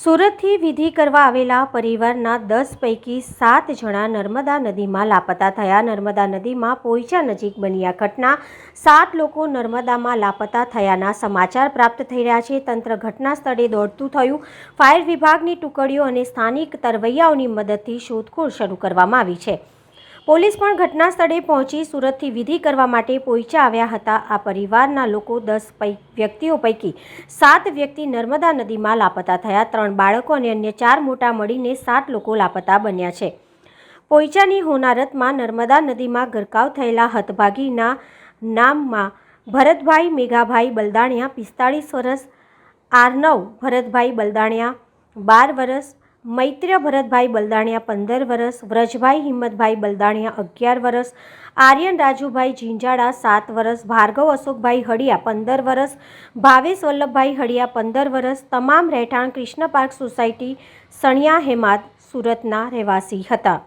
સુરતથી વિધિ કરવા આવેલા પરિવારના દસ પૈકી સાત જણા નર્મદા નદીમાં લાપતા થયા. નર્મદા નદીમાં પોઈચા નજીક બની આ ઘટના. સાત લોકો નર્મદામાં લાપતા થયાના સમાચાર પ્રાપ્ત થઈ રહ્યા છે. તંત્ર ઘટના સ્થળે દોડતું થયું. ફાયર વિભાગની ટુકડીઓ અને સ્થાનિક તરવૈયાઓની મદદથી શોધખોળ શરૂ કરવામાં આવી છે. પોલીસ પણ ઘટના સ્થળે પહોંચી સુરતથી વિધિ કરવા માટે પોઈચા આવ્યા હતા. આ પરિવારના લોકો દસ વ્યક્તિઓ પૈકી સાત વ્યક્તિ નર્મદા નદીમાં લાપતા થયા. ત્રણ બાળકો અને અન્ય ચાર મોટા મળીને સાત લોકો લાપતા બન્યા છે. પોઈચાની હોનારતમાં નર્મદા નદીમાં ગરકાવ થયેલા હતભાગીના નામમાં ભરતભાઈ મેઘાભાઈ બલદાણિયા પિસ્તાળીસ વર્ષ આરનવ ભરતભાઈ બલદાણિયા બાર વર્ષ મૈત્ર ભરતભાઈ બલદાણિયા પંદર વર્ષ વ્રજભાઈ હિંમતભાઈ બલદાણિયા અગિયાર વર્ષ આર્યન રાજુભાઈ ઝીંઝાડા સાત વર્ષ ભાર્ગવ અશોકભાઈ હડિયા પંદર વર્ષ ભાવેશ વલ્લભભાઈ હડિયા પંદર વર્ષ તમામ રહેઠાણ કૃષ્ણ પાર્ક સોસાયટી સણિયા હેમાદ સુરતના રહેવાસી હતા.